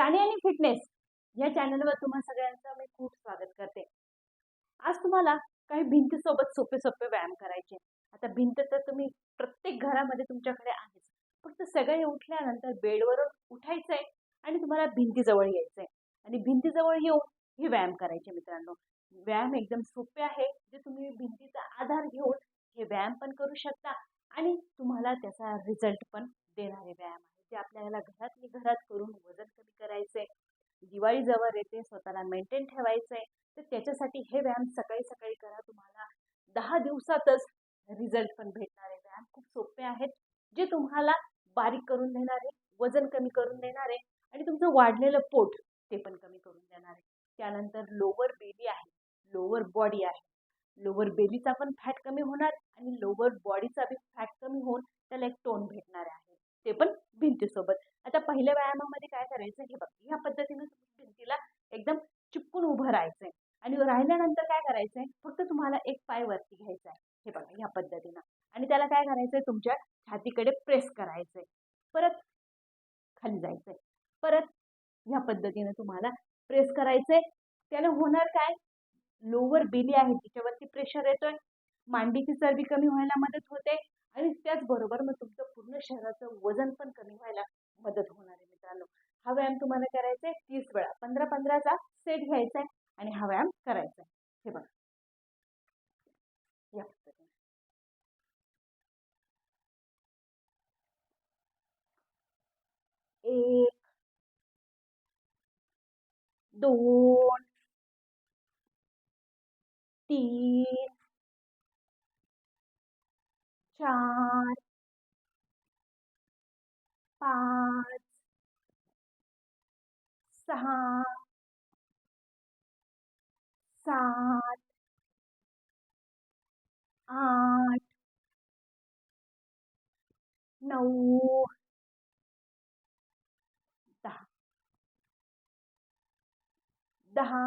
प्राणी आणि फिटनेस या चॅनलवर तुम्हा सगळ्यांचं मी खूप स्वागत करते. आज तुम्हाला काही भिंतीसोबत सोपे सोपे व्यायाम करायचे. आता भिंत तर तुम्ही प्रत्येक घरामध्ये तुमच्याकडे आहेच. फक्त सगळे उठल्यानंतर बेडवरून उठायचंय आणि तुम्हाला भिंतीजवळ यायचंय. आणि भिंतीजवळ येऊन हे व्यायाम करायचे मित्रांनो. व्यायाम एकदम सोपे आहे. जे तुम्ही भिंतीचा आधार घेऊन हे व्यायाम पण करू शकता आणि तुम्हाला त्याचा रिझल्ट पण देणारे व्यायाम ते जे आपल्याला घरातली घरात करून वजन कमी करायचंय दिवाळी जवळ येते स्वतःला मेंटेन ठेवायचंय तर त्याच्यासाठी हे व्यायाम सकाळी सकाळी करा. तुम्हाला दहा दिवसातच रिझल्ट पण भेटणार आहे. व्यायाम खूप सोपे आहेत जे तुम्हाला बारीक करून देणारे वजन कमी करून देणारे आणि तुमचं वाढलेलं पोट ते पण कमी करून देणारे त्यानंतर लोअर बेली आहे लोअर बॉडी आहे. लोअर बेलीचा पण फॅट कमी होणार आणि लोअर बॉडीचा बी फॅट कमी होऊन त्याला एक टोन भेटणार आहे. ते पण भिंतीसोबत. आता पहिल्या व्यायामामध्ये काय करायचं? हे बघ ह्या पद्धतीने तुम्ही भिंतीला एकदम चिपकून उभं राहायचंय. आणि राहिल्यानंतर काय करायचंय? फक्त तुम्हाला एक पाय वरती घ्यायचा आहे हे बघा ह्या पद्धतीनं. आणि त्याला काय करायचंय? तुमच्या छातीकडे प्रेस करायचंय. परत खाली जायचंय. परत ह्या पद्धतीनं तुम्हाला प्रेस करायचंय. त्याला होणार काय? लोअर बेली आहे तिच्यावरती प्रेशर येतोय. मांडीची चरबी कमी व्हायला मदत होते. आणि त्याचबरोबर मग तुमचं पूर्ण शरीराचं वजन पण कमी व्हायला मदत होणार आहे मित्रांनो. हा व्यायाम तुम्हाला करायचा आहे तीस वेळा. पंधरा पंधराचा सेट घ्यायचा आहे आणि हा व्यायाम करायचा आहे. हे बघा. या एक दोन तीन चार पाच सहा सात आठ नऊ दहा. दहा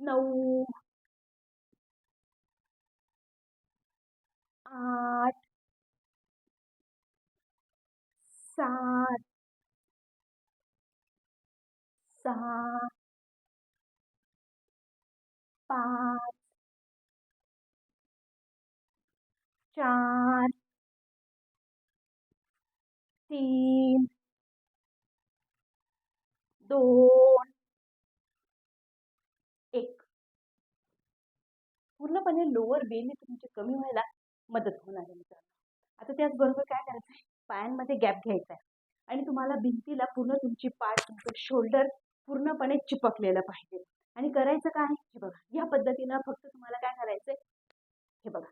नऊ आठ सात सहा पाच चार तीन दोन एक. पूर्णपणे लोअर बेली तुमची कमी व्हायला मदत होणार आहे मित्रांनो. आता त्याचबरोबर काय करायचं? आहे पायांमध्ये गॅप घ्यायचा आहे. आणि तुम्हाला भिंतीला पूर्ण तुमची पाठ तुमचं शोल्डर पूर्णपणे चिपकलेलं पाहिजे. आणि करायचं काय? हे बघा. या पद्धतीनं फक्त तुम्हाला काय करायचंय? हे बघा.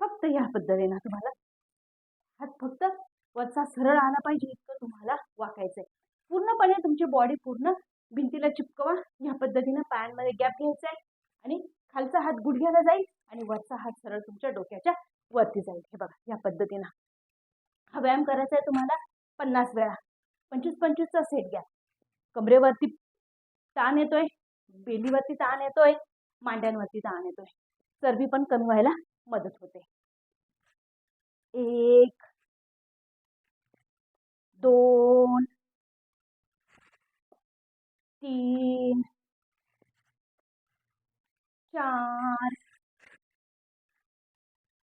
फक्त या पद्धतीनं तुम्हाला हात फक्त वरचा सरळ आला पाहिजे इतकं तुम्हाला वाकायचंय. पूर्णपणे तुमची बॉडी पूर्ण भिंतीला चिपकवा. या पद्धतीनं पायांमध्ये गॅप घ्यायचा आहे. आणि खालचा हात गुडघ्याला जाईल. आणि वरचा हात सरळ तुमच्या डोक्याच्या वरती जाईल. हे बघा या पद्धतीनं. हा व्यायाम करायचा आहे तुम्हाला पन्नास वेळा. पंचवीस पंचवीसचा सेट घ्या. कमरेवरती ताण येतोय बेलीवरती ताण येतोय मांड्यांवरती ताण येतोय. चरबी पण कमी व्हायला मदत होते. एक दोन तीन चार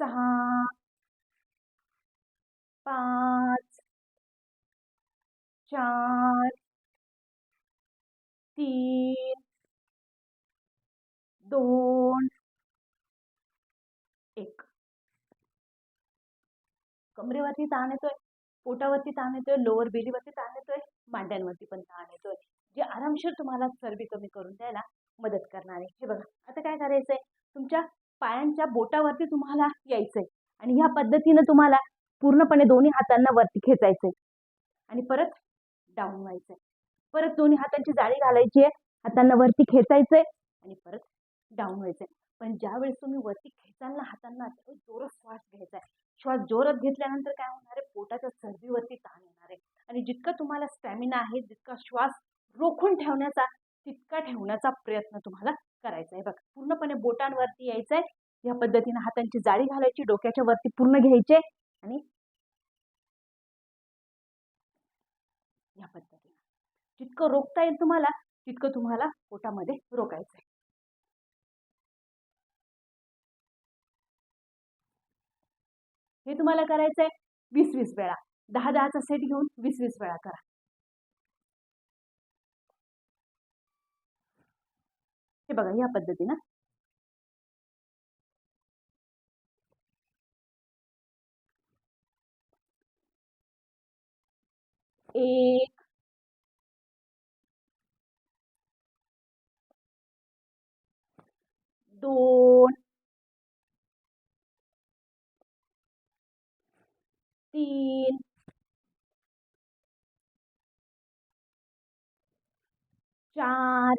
सहा पाच चार तीन दोन एक. कमरेवरती ताण येतोय पोटावरती ताण येतोय लोअर बेलीवरती ताण येतोय मांड्यांवरती पण ताण येतोय. जे आरामशीर तुम्हाला चरबी कमी करून द्यायला मदत करणार आहे. हे बघा आता काय करायचंय? तुमच्या पायांच्या बोटावरती तुम्हाला यायचंय. आणि ह्या पद्धतीनं तुम्हाला पूर्णपणे दोन्ही हातांना वरती खेचायचंय. आणि परत डाऊन व्हायचंय. परत दोन्ही हातांची जाळी घालायची आहे. हातांना वरती खेचायचंय. आणि परत डाऊन व्हायचंय. पण ज्यावेळेस तुम्ही वरती खेचाल ना हातांना जोरात श्वास घ्यायचा आहे. श्वास जोरात घेतल्यानंतर काय होणार आहे? पोटाच्या सर्दीवरती ताण येणार आहे. आणि जितका तुम्हाला स्टॅमिना आहे जितका श्वास रोखून ठेवण्याचा तितका ठेवण्याचा प्रयत्न तुम्हाला करायचं आहे बघा पूर्णपणे बोटांवरती यायचं आहे या पद्धतीने हातांची जाळी घालायची डोक्याच्या वरती पूर्ण घ्यायचे आणि या पद्धतीने. जितकं रोखता येईल तुम्हाला तितकं तुम्हाला पोटामध्ये रोखायचंय आहे हे तुम्हाला करायचंय वीस वीस वेळा. दहा दहाचा सेट घेऊन वीस वीस वेळा करा. हे बघा या पद्धतीनं. एक. दोन. तीन. चार.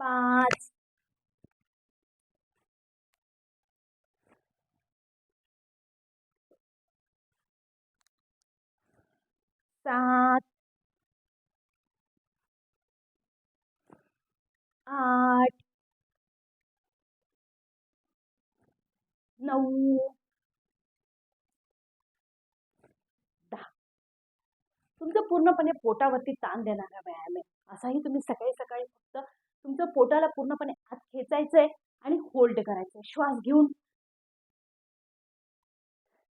पाच। सात। आठ। नऊ दहा। तुमचं पूर्णपणे पोटावरती ताण देणारा व्यायाम आहे असाही तुम्ही सकाळी सकाळी तुमचं पोटाला पूर्णपणे आत खेचायचं आहे आणि होल्ड करायचं आहे श्वास घेऊन.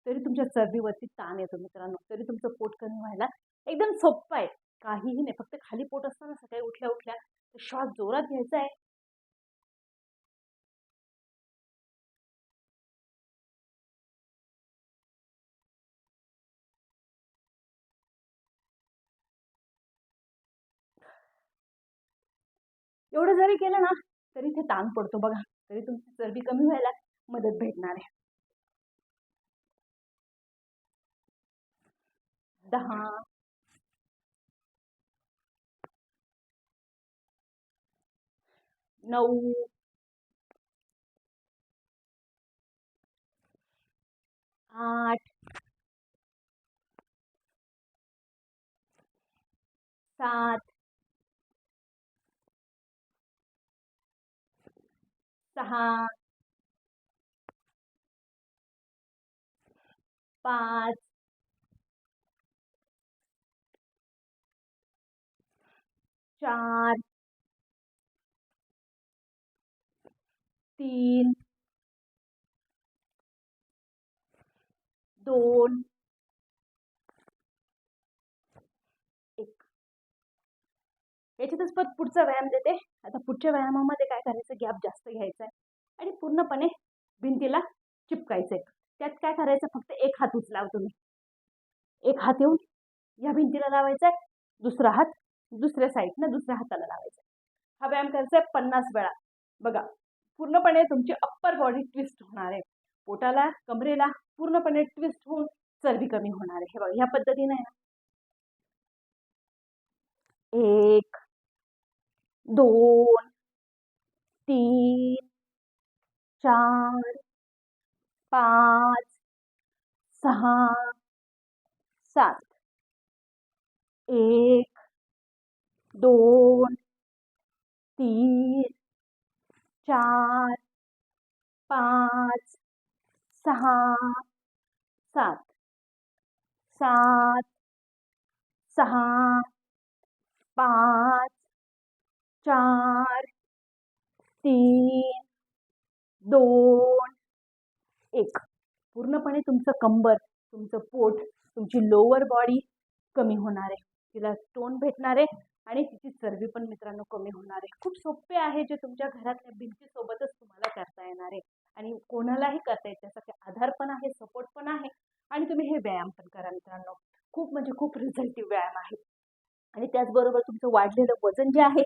तरी तुमच्या चरबीवरती ताण येतो मित्रांनो. तरी तुमचं पोट कमी व्हायला एकदम सोपं आहे. काहीही नाही. फक्त खाली पोट असताना सकाळी उठल्या उठल्या श्वास जोरात घ्यायचा आहे. एवढं जरी केलं ना तरी ते ताण पडतो बघा. तरी तुमची चरबी कमी व्हायला मदत भेटणार आहे. दहा. नऊ. आठ. सात. सहा. पाच. चार. तीन. दोन एक याच्यातच परत पुढचा व्यायाम देते. आता पुढच्या व्यायामामध्ये काय करायचं? गॅप जास्त घ्यायचा आहे आणि पूर्णपणे भिंतीला चिपकायचं आहे त्यात काय करायचं? फक्त एक हात उचलाव तुम्ही. एक हात येऊन या भिंतीला लावायचा आहे दुसरा हात दुसऱ्या साईडनं दुसऱ्या हाताला लावायचा हा व्यायाम करायचा आहे पन्नास वेळा. बघा पूर्णपणे तुमची अप्पर बॉडी ट्विस्ट होणार आहे. पोटाला कमरेला पूर्णपणे ट्विस्ट होऊन चरबी कमी होणार आहे. हे बघा ह्या पद्धतीने. एक दोन तीन चार पाच सहा सात. एक दोन तीन चार पाच सहा सात. सात सहा पाच चार तीन दोन एक. पूर्णपणे तुमचं कंबर तुमचं पोट तुमची लोअर बॉडी कमी होणार आहे. तिला टोन भेटणार आहे आणि तिची चरबी पण मित्रांनो कमी होणार आहे. खूप सोपे आहे जे तुमच्या घरातल्या भिंतीसोबतच तुम्हाला करता येणार आहे. आणि कोणालाही करता येईल त्यासाठी आधार पण आहे सपोर्ट पण आहे आणि तुम्ही हे व्यायाम पण करा मित्रांनो. खूप म्हणजे खूप रिझल्टिव्ह व्यायाम आहे. आणि त्याचबरोबर तुमचं वाढलेलं वजन जे आहे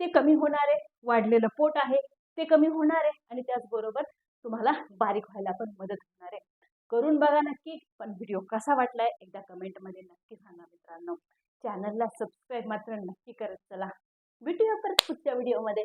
ते कमी होणार आहे वाढलेलं पोट आहे ते कमी होणार आहे आणि त्याचबरोबर तुम्हाला बारीक व्हायला पण मदत होणार आहे. करून बघा नक्की पण व्हिडिओ कसा वाटलाय एकदा कमेंटमध्ये नक्की सांगा मित्रांनो. चॅनलला सबस्क्राईब मात्र नक्की करत चला. भेटूया परत पुढच्या व्हिडिओमध्ये.